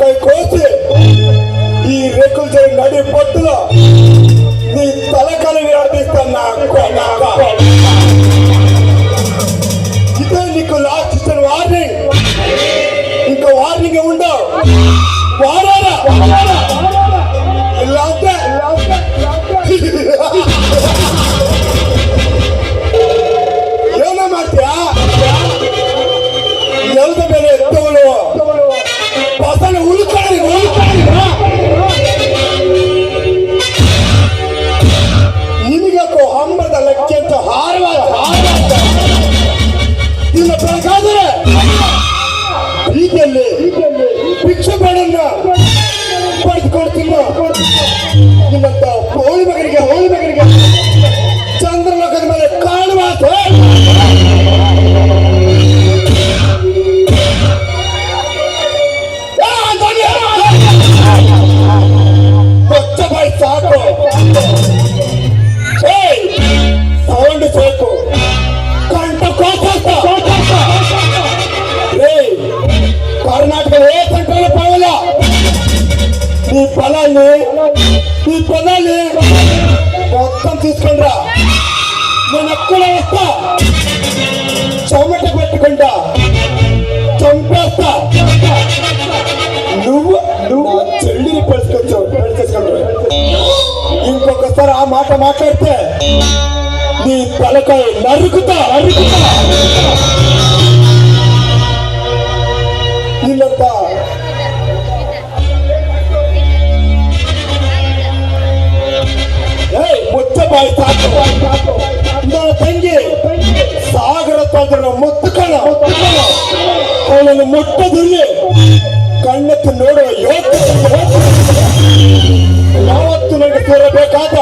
తలకాయ కోసి ఈ రేకులు చేయి నడి పొట్టులో నీ తలకాయ విరాడిస్తాను నా చేయకుండా చంపేస్తా. నువ్వు నువ్వు చెల్లిని పెట్టుకొచ్చావు. ఇంకొకసారి ఆ మాట మాట్లాడితే నీ తలకాయ నరుకుతా నరుకుతా. వీళ్ళంతా ముచ్చబాయి తాకు నా తంగి. సాగ. ಮುತ್ತು ಕಣ. ಅವನನ್ನು ಮುಟ್ಟದಲ್ಲಿ ಕಣ್ಣಕ್ಕೆ ನೋಡುವ ಯಾವತ್ತು ನನಗೆ ತೋರಬೇಕಾದ?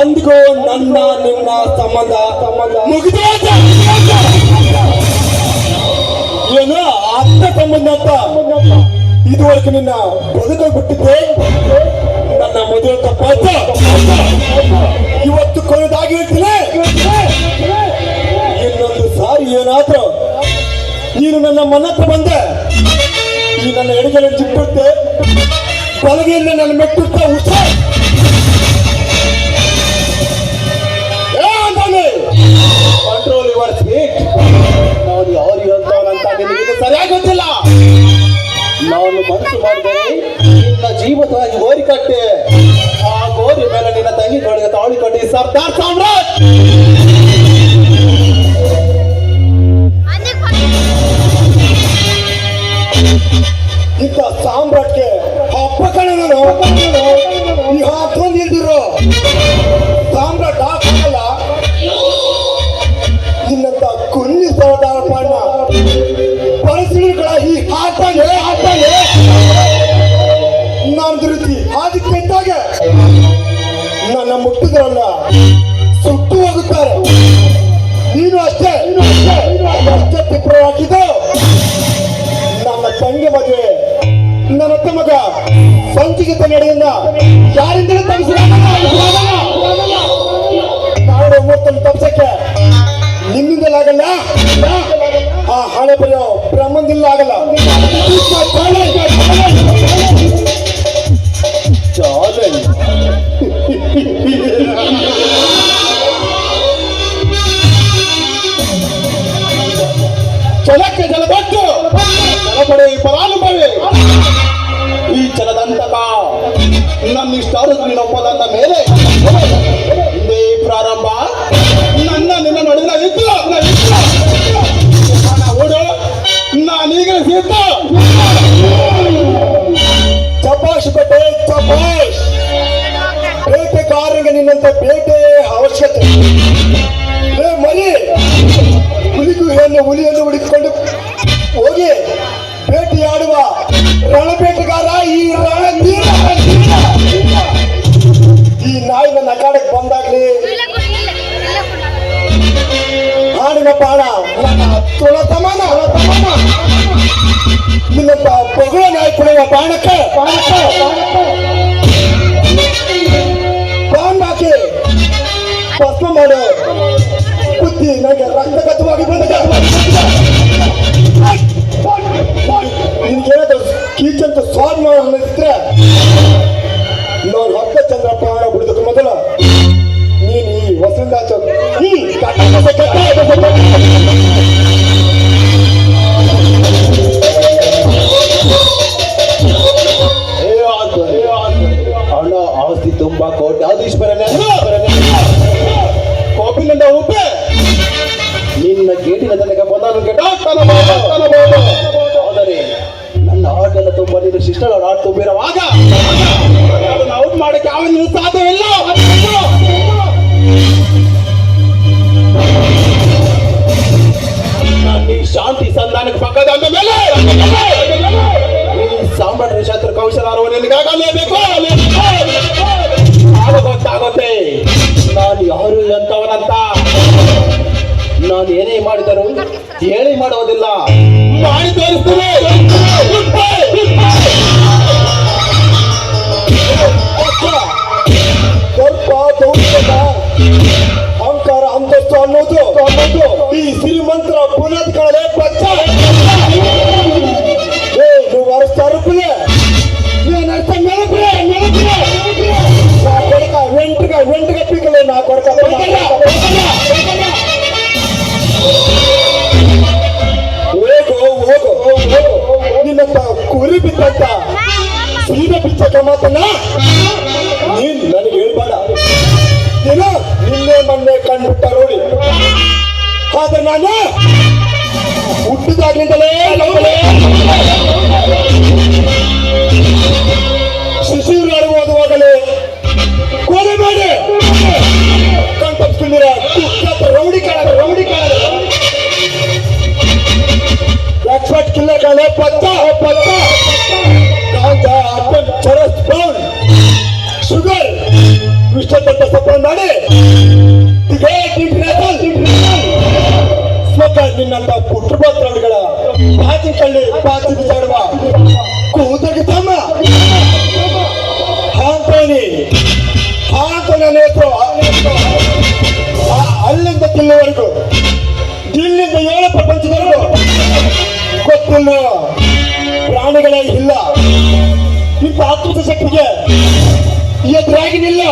ಅಂದ್ಕೋ ನನ್ನ, ನಿನ್ನ ಸಂಬಂಧ. ಮುಗಿದೋದ ಏನು ಅತ್ತ ಸಂಬಂಧ ಇದುವರೆಗೆ ನಿನ್ನ ಬದುಕ ಬಿಟ್ಟಿದ್ದೆ ನನ್ನ ಮೊದಲು ತಪ್ಪಾಯ್ತು. ಇವತ್ತು ಕೊನೆದಾಗಿ ಇನ್ನೊಂದು ಸಾರಿ ಏನಾದ್ರೂ ನೀನು ನನ್ನ ಮನತ್ರ ಬಂದೆ. ಈ ನನ್ನ ಎಡಗಡೆ ಚಿಟ್ಟುತ್ತೆ ಬಲಗೆಯಿಂದ ನನ್ನ ಮೆಟ್ಟುತ್ತಾ ಹುಷಾರ್ ನಾನು ಮನಸ್ಸು ಮಾಡಿದರೆ ನಿನ್ನ ಜೀವಿತವಾಗಿ ಗೋರಿ ಕಟ್ಟೆ. ಆ ಗೋರಿ ಮೇಲೆ ನಿನ್ನ ತಂಗಿ ಕೊಡುಗೆ ತಾಳಿ ಕಟ್ಟಿ ಸರ್ದಾರ್ ಸಾಮ್ರಾಟ್. ಮುಟ್ಟಿದ್ರಲ್ಲ ಸುಟ್ಟು ಹೋಗುತ್ತಾರೆ. ನೀನು ಅಷ್ಟೇ. ಅಷ್ಟೇ ಪಿಪ್ರ ಹಾಕಿದ್ದು ನನ್ನ ತಂಗಿ ಮದುವೆ. ನನ್ನ ಅತ್ತ ಮಗ. ಸಂಚಿಗೆ ನಡೆಯಿಂದ ಯಾರಿಂದಲೂ ತಪ್ಪಿಸಿದಾಗ ನಾಡು ಮೂರ್ತನ್ನು ತಪ್ಸಕ್ಕೆ ನಿಮ್ಮಿಂದಲಾಗಲ್ಲ? ಆ ಹಣೆ ಬರೆಯೋ ಬ್ರಹ್ಮಂದಿಲ್ಲ ಆಗಲ್ಲ ರಾಜ್ಯಗಳ ಬಗ್ಗೆ ತಲಪಡೆ ಈ ಫಲಾನುಭವಿ ಈ ಜನದಂತಕ ನನ್ನಿಷ್ಟಾರು ನೀನೊಪ್ಪದಂದ ಮೇಲೆ ಇದೇ ಪ್ರಾರಂಭ. ನನ್ನ ನಿನ್ನ ನಡುವಿನ ಇತ್ತು ಓಡು ನಾನೀಗ ಸಿದ್ಧ ಚಪಾಶ್ ಬೇಟೆ ಚಪಾಶ್. ಬೇಟೆಗಾರರಿಗೆ ನಿನ್ನಂತ ಬೇಟೆ ಅವಶ್ಯಕತೆ. ಮರಿ ಹುಲಿಗೂ ಹೆಣ್ಣು ಹುಲಿಯನ್ನು ಬೇಟೆಯಾಡುವ ರಣಪೇಟಗಾರ ಈ ರಣಧೀರ ಈ ನಾಯಿ ನನ್ನ ಅಖಾಡಕ್ಕೆ ಬಂದಾಗ್ಲಿ. ಹಾಡಿನ ನನ್ನ ತುಳ ಸಮಾನ ನಿನ್ನ ಬೊಗಳ ನಾಯಿ ಕುಡಿಯುವ ಬಾಣಕ್ಕೆ ಬಾಣಕ್ಕೆ ಬಾಂಡ್ ಹಾಕಿ ಭಸ್ಮ ಮಾಡು. ಬುದ್ಧಿ, ನನಗೆ ಬಂದಿದೆ ಆಟನ ಸಿಸ್ಟರ್ ಅವ್ರು ಆಟ ತುಂಬಿರುವಾಗ ಅದನ್ನ ಔಟ್ ಮಾಡಕ್ಕೆ ಯಾವ ಸಾಧ್ಯವಿಲ್ಲ ಈ ಶಾಂತಿ ಸಂಧಾನಕ್ಕೆ ಪಕ್ಕದ ಅಂದ ಮೇಲೆ. ಈ ಶಾಸ್ತ್ರ ಕೌಶಲ ನಿನಗಾಗಲೇಬೇಕು ಗೊತ್ತಾಗುತ್ತೆ ನಾನು ಯಾರು ಎಂತವನಂತ ನಾನು ಏನೇ ಮಾಡಿದರು ಹೇಳಿ ಮಾಡೋದಿಲ್ಲ ಮಾಡಿ ತೋರಿಸ್ತೇನೆ. ಅನ್ನೋದು ಅನ್ನೋದು ಈ ಶ್ರೀಮಂತರ ಪುನದ್ ಕಾಳೆ ಬಚ್ಚ ಏ ನೀವು ಅರಸ್ತಾ ರೂಪಾಯಿ నేను అర్థ మెలపలే మెలపలే నా కొడుక వెంటగా వెంటగా పీకలే నా కొడుక ಹೋಗು ಹೋಗು ನಿನ್ನಂತ ಕುರಿ ಬಿತ್ತಂತ ಸೀರೆ ನಾನು ಹುಟ್ಟಿದಾಗ್ಲಿಂದಲೇ ನಂಬಲೇ ಶಿಶುರಾಡು ಓದುವಾಗಲೇ ಕೊಲೆ ಮಾಡಿ. ಕಣ್ತಪ್ಪಿಕೊಂಡಿರ ಕುಖ್ಯಾತ ರೌಡಿ ಕಾಣ ರೌಡಿ ಕಾಣ ಎಕ್ಸ್ಪರ್ಟ್ ಕಿಲ್ಲ ಕಾಣ ಪತ್ತ ಪತ್ತ. ಸ್ಮೋಕರ್ ಕುಟುಂಬ ಪುಟ್ರಪತ್ರಗಳ ಬಾಜಿ ಕಳ್ಳಿ, ಬಾಜಿ ಬಿಸಾಡುವ ಕೂತಗೆ ತಮ್ಮ. ಹಾಂತೋನಿ ಹಾಂತೋನ ನೇತೃ ಅಲ್ಲಿಂದ ತಿಲ್ಲುವರೆಗೂ ಇಲ್ಲಿಂದ ಏಳು ಪ್ರಪಂಚದವರೆಗೂ ಗೊತ್ತಿಲ್ಲ. ಪ್ರಾಣಿಗಳೇ ಇಲ್ಲ. ಇಂಥ ಅದ್ಭುತ ಶಕ್ತಿಗೆ ಎದುರಾಗಿ ನಿಲ್ಲ.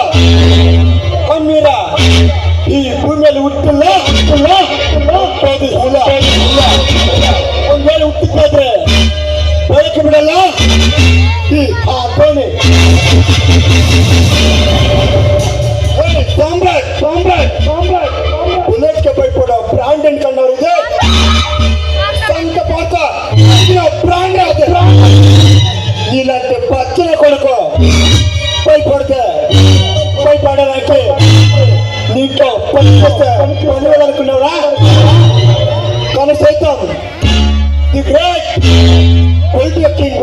పనివేయాలనుకున్నావురా కానీ సైతం ది గ్రేట్ పొలిటికల్ కింగ్